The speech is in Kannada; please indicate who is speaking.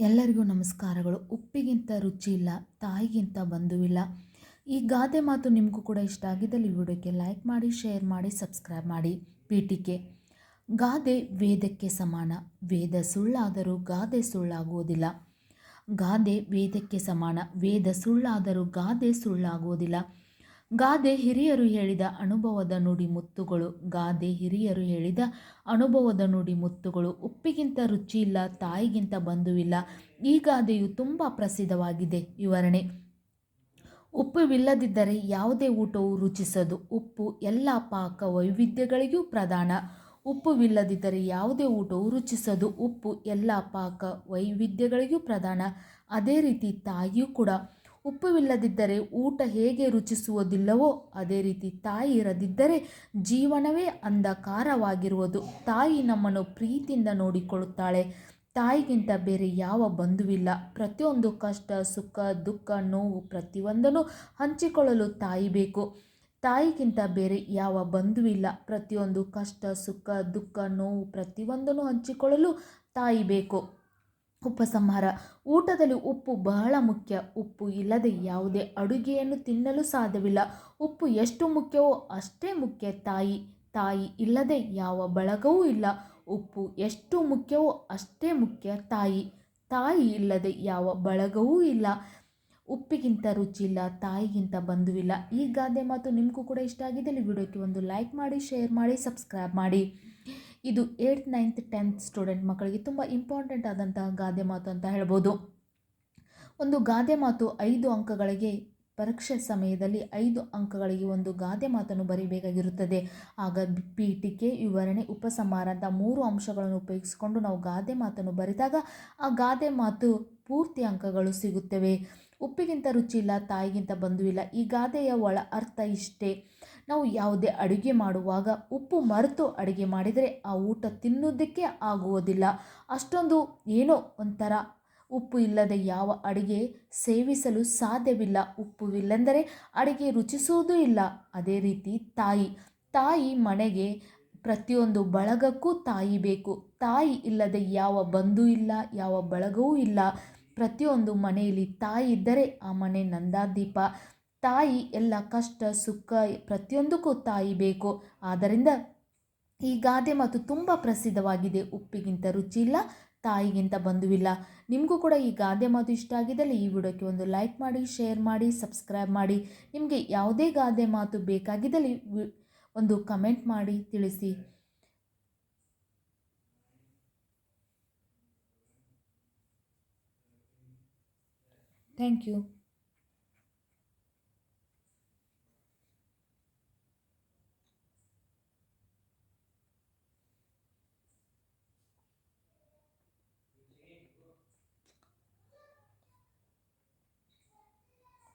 Speaker 1: ಎಲ್ಲರಿಗೂ ನಮಸ್ಕಾರಗಳು. ಉಪ್ಪಿಗಿಂತ ರುಚಿ ಇಲ್ಲ, ತಾಯಿಗಿಂತ ಬಂಧುವಿಲ್ಲ. ಈ ಗಾದೆ ಮಾತು ನಿಮಗೂ ಕೂಡ ಇಷ್ಟ ಆಗಿದ್ದಲ್ಲಿ ಈ ವಿಡಿಯೋಕ್ಕೆ ಲೈಕ್ ಮಾಡಿ, ಶೇರ್ ಮಾಡಿ, ಸಬ್ಸ್ಕ್ರೈಬ್ ಮಾಡಿ. ಪೀಠಿಕೆ. ಗಾದೆ ವೇದಕ್ಕೆ ಸಮಾನ. ವೇದ ಸುಳ್ಳಾದರೂ ಗಾದೆ ಸುಳ್ಳಾಗುವುದಿಲ್ಲ. ಗಾದೆ ವೇದಕ್ಕೆ ಸಮಾನ. ವೇದ ಸುಳ್ಳಾದರೂ ಗಾದೆ ಸುಳ್ಳಾಗುವುದಿಲ್ಲ. ಗಾದೆ ಹಿರಿಯರು ಹೇಳಿದ ಅನುಭವದ ನುಡಿ ಮುತ್ತುಗಳು, ಗಾದೆ ಹಿರಿಯರು ಹೇಳಿದ ಅನುಭವದ ನುಡಿ ಮುತ್ತುಗಳು ಉಪ್ಪಿಗಿಂತ ರುಚಿ ಇಲ್ಲ, ತಾಯಿಗಿಂತ ಬಂಧುವಿಲ್ಲ, ಈ ಗಾದೆಯು ತುಂಬ ಪ್ರಸಿದ್ಧವಾಗಿದೆ. ವಿವರಣೆ, ಉಪ್ಪುವಿಲ್ಲದಿದ್ದರೆ ಯಾವುದೇ ಊಟವು ರುಚಿಸದು. ಉಪ್ಪು ಎಲ್ಲ ಪಾಕ ವೈವಿಧ್ಯಗಳಿಗೂ ಪ್ರಧಾನ. ಉಪ್ಪುವಿಲ್ಲದಿದ್ದರೆ ಯಾವುದೇ ಊಟವು ರುಚಿಸದು. ಉಪ್ಪು ಎಲ್ಲ ಪಾಕ ವೈವಿಧ್ಯಗಳಿಗೂ ಪ್ರಧಾನ. ಅದೇ ರೀತಿ ತಾಯಿಯೂ ಕೂಡ ಉಪ್ಪುವಿಲ್ಲದಿದ್ದರೆ ಊಟ ಹೇಗೆ ರುಚಿಸುವುದಿಲ್ಲವೋ ಅದೇ ರೀತಿ ತಾಯಿ ಇರದಿದ್ದರೆ ಜೀವನವೇ ಅಂಧಕಾರವಾಗಿರುವುದು. ತಾಯಿ ನಮ್ಮನ್ನು ಪ್ರೀತಿಯಿಂದ ನೋಡಿಕೊಳ್ಳುತ್ತಾಳೆ. ತಾಯಿಗಿಂತ ಬೇರೆ ಯಾವ ಬಂಧುವಿಲ್ಲ. ಪ್ರತಿಯೊಂದು ಕಷ್ಟ, ಸುಖ, ದುಃಖ, ನೋವು ಪ್ರತಿಯೊಂದನ್ನು ಹಂಚಿಕೊಳ್ಳಲು ತಾಯಿ ಬೇಕು. ತಾಯಿಗಿಂತ ಬೇರೆ ಯಾವ ಬಂಧುವಿಲ್ಲ. ಪ್ರತಿಯೊಂದು ಕಷ್ಟ, ಸುಖ, ದುಃಖ, ನೋವು ಪ್ರತಿಯೊಂದನ್ನು ಹಂಚಿಕೊಳ್ಳಲು ತಾಯಿ ಬೇಕು. ಉಪಸಂಹಾರ ಊಟದಲ್ಲಿ ಉಪ್ಪು ಬಹಳ ಮುಖ್ಯ. ಉಪ್ಪು ಇಲ್ಲದೆ ಯಾವುದೇ ಅಡುಗೆಯನ್ನು ತಿನ್ನಲು ಸಾಧ್ಯವಿಲ್ಲ. ಉಪ್ಪು ಎಷ್ಟು ಮುಖ್ಯವೋ ಅಷ್ಟೇ ಮುಖ್ಯ. ತಾಯಿ ತಾಯಿ ಇಲ್ಲದೆ ಯಾವ ಬಳಗವೂ ಇಲ್ಲ. ಉಪ್ಪು ಎಷ್ಟು ಮುಖ್ಯವೋ ಅಷ್ಟೇ ಮುಖ್ಯ. ತಾಯಿ ತಾಯಿ ಇಲ್ಲದೆ ಯಾವ ಬಳಗವೂ ಇಲ್ಲ. ಉಪ್ಪಿಗಿಂತ ರುಚಿ ಇಲ್ಲ, ತಾಯಿಗಿಂತ ಬಂಧುವಿಲ್ಲ. ಈ ಗಾದೆ ಮಾತು ನಿಮಗೂ ಕೂಡ ಇಷ್ಟ ಆಗಿದೆ. ವಿಡಿಯೋಕ್ಕೆ ಒಂದು ಲೈಕ್ ಮಾಡಿ ಶೇರ್ ಮಾಡಿ ಸಬ್ಸ್ಕ್ರೈಬ್ ಮಾಡಿ. ಇದು ಏಯ್ತ್ ನೈನ್ತ್ ಟೆಂತ್ ಸ್ಟೂಡೆಂಟ್ ಮಕ್ಕಳಿಗೆ ತುಂಬ ಇಂಪಾರ್ಟೆಂಟ್ ಆದಂತಹ ಗಾದೆ ಮಾತು ಅಂತ ಹೇಳ್ಬೋದು. ಒಂದು ಗಾದೆ ಮಾತು ಐದು ಅಂಕಗಳಿಗೆ, ಪರೀಕ್ಷೆ ಸಮಯದಲ್ಲಿ ಐದು ಅಂಕಗಳಿಗೆ ಒಂದು ಗಾದೆ ಮಾತನ್ನು ಬರೀಬೇಕಾಗಿರುತ್ತದೆ. ಆಗ ಪೀಠಿಕೆ, ವಿವರಣೆ, ಉಪಸಂಹಾರ ಅಂತ ಮೂರು ಅಂಶಗಳನ್ನು ಉಪಯೋಗಿಸಿಕೊಂಡು ನಾವು ಗಾದೆ ಮಾತನ್ನು ಬರೆದಾಗ ಆ ಗಾದೆ ಮಾತು ಪೂರ್ತಿ ಅಂಕಗಳು ಸಿಗುತ್ತವೆ. ಉಪ್ಪಿಗಿಂತ ರುಚಿ ಇಲ್ಲ, ತಾಯಿಗಿಂತ ಬಂಧುವಿಲ್ಲ ಈ ಗಾದೆಯ ಒಳ ಅರ್ಥ ಇಷ್ಟೇ. ನಾವು ಯಾವುದೇ ಅಡುಗೆ ಮಾಡುವಾಗ ಉಪ್ಪು ಮರೆತು ಅಡುಗೆ ಮಾಡಿದರೆ ಆ ಊಟ ತಿನ್ನೋದಕ್ಕೆ ಆಗುವುದಿಲ್ಲ. ಅಷ್ಟೊಂದು ಏನೋ ಒಂಥರ ಉಪ್ಪು ಇಲ್ಲದೆ ಯಾವ ಅಡುಗೆ ಸೇವಿಸಲು ಸಾಧ್ಯವಿಲ್ಲ. ಉಪ್ಪು ಉಪ್ಪುವಿಲ್ಲೆಂದರೆ ಅಡುಗೆ ರುಚಿಸುವುದೂ ಇಲ್ಲ. ಅದೇ ರೀತಿ ತಾಯಿ ತಾಯಿ ಮನೆಗೆ ಪ್ರತಿಯೊಂದು ಬಳಗಕ್ಕೂ ತಾಯಿ ಬೇಕು. ತಾಯಿ ಇಲ್ಲದೆ ಯಾವ ಬಂಧು ಇಲ್ಲ, ಯಾವ ಬಳಗವೂ ಇಲ್ಲ. ಪ್ರತಿಯೊಂದು ಮನೆಯಲ್ಲಿ ತಾಯಿ ಇದ್ದರೆ ಆ ಮನೆ ನಂದಾದೀಪ. ತಾಯಿ ಎಲ್ಲ ಕಷ್ಟ, ಸುಖ ಪ್ರತಿಯೊಂದಕ್ಕೂ ತಾಯಿ ಬೇಕು. ಆದ್ದರಿಂದ ಈ ಗಾದೆ ಮಾತು ತುಂಬ ಪ್ರಸಿದ್ಧವಾಗಿದೆ. ಉಪ್ಪಿಗಿಂತ ರುಚಿ ಇಲ್ಲ, ತಾಯಿಗಿಂತ ಬಂಧುವಿಲ್ಲ. ನಿಮಗೂ ಕೂಡ ಈ ಗಾದೆ ಮಾತು ಇಷ್ಟ ಆಗಿದ್ದಲ್ಲಿ ಈ ವಿಡಿಯೋಕ್ಕೆ ಒಂದು ಲೈಕ್ ಮಾಡಿ, ಶೇರ್ ಮಾಡಿ, ಸಬ್ಸ್ಕ್ರೈಬ್ ಮಾಡಿ. ನಿಮಗೆ ಯಾವುದೇ ಗಾದೆ ಮಾತು ಬೇಕಾಗಿದ್ದಲ್ಲಿ ಒಂದು ಕಮೆಂಟ್ ಮಾಡಿ ತಿಳಿಸಿ. Thank you.